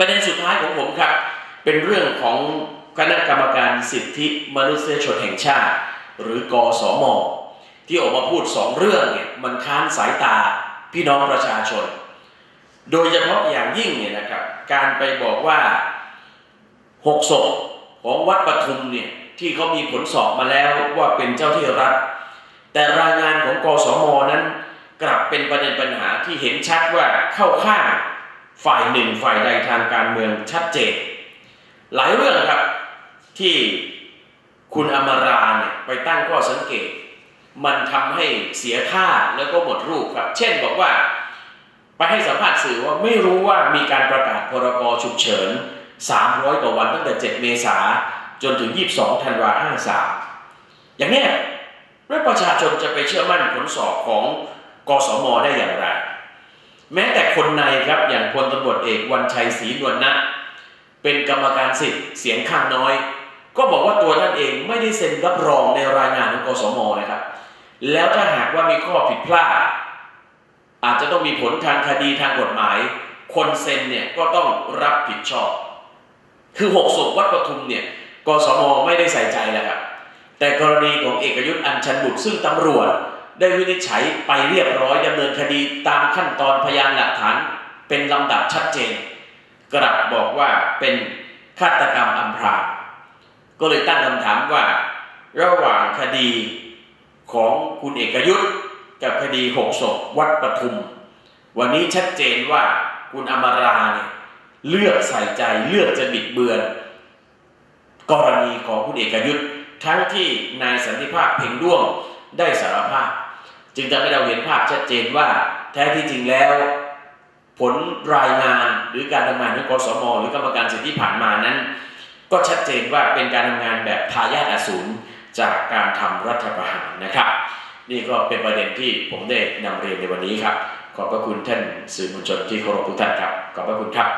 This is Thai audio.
ประเด็นสุดท้ายของผมครับ เป็นเรื่องของคณะกรรมการสิทธิมนุษยชนแห่งชาติ หรือกสมที่ออกมาพูดสองเรื่องเนี่ยมันค้านสายตาพี่น้องประชาชน โดยเฉพาะอย่างยิ่งเนี่ยนะครับการไปบอกว่าหกศพของวัดปทุมเนี่ยที่เขามีผลสอบมาแล้วว่าเป็นเจ้าที่รัฐ แต่รายงานของกสมนั้นกลับเป็นประเด็นปัญหาที่เห็นชัดว่าเข้าข้าง ฝ่ายหนึ่งฝ่ายใดทางการเมืองชัดเจน หลายเรื่องครับที่คุณอมราเนี่ยไปตั้งข้อสังเกต มันทำให้เสียท่าแล้วก็หมดรูปครับ เช่นบอกว่าไปให้สัมภาษณ์สื่อว่าไม่รู้ว่ามีการประกาศพรกฉุกเฉิน 300 กว่าวันตั้งแต่ 7 เมษาจนถึง 22 ธันวา53 อย่างนี้แล้วประชาชนจะไปเชื่อมั่นผลสอบของกสมได้อย่างไร แม้แต่คนในครับอย่างพลตำรวจเอกวันชัยศรีนวลนะเป็นกรรมการสิทธิ์เสียงข้างน้อย ก็บอกว่าตัวท่านเองไม่ได้เซ็นรับรองในรายงานของกสมนะครับ แล้วถ้าหากว่ามีข้อผิดพลาดอาจจะต้องมีผลทางคดีทางกฎหมาย คนเซ็นเนี่ยก็ต้องรับผิดชอบ คือหกศพวัดปทุมเนี่ยกสมไม่ได้ใส่ใจแล้วครับแต่กรณีของเอกยุทธ์อัญชันบุตรซึ่งตำรวจ ได้วินิจฉัยไปเรียบร้อยดำเนินคดีตามขั้นตอนพยานหลักฐาน เป็นลำดับชัดเจนกลับบอกว่าเป็นฆาตกรรมอำพรางก็เลยตั้งคำถามว่า ระหว่างคดีของคุณเอกยุทธ์กับคดีหกศพวัดปทุม วันนี้ชัดเจนว่าคุณอมราเนี่ยเลือกใส่ใจเลือกจะบิดเบือน กรณีของคุณเอกยุทธ์ทั้งที่นายสันติภาพเพ่งด้วงได้สารภาพ จึงทำให้เราเห็นภาพชัดเจนว่าแท้ที่จริงแล้ว ผลรายงานหรือการทำงานของกสมหรือกรรมการสิทธิผ่านมานั้น ก็ชัดเจนว่าเป็นการทำงานแบบทายาทอสูรจากการทำรัฐประหารนะครับ นี่ก็เป็นประเด็นที่ผมได้นำเรียนในวันนี้ครับ ขอบพระคุณท่านสื่อมวลชนที่เคารพทุกท่านครับ ขอบพระคุณครับ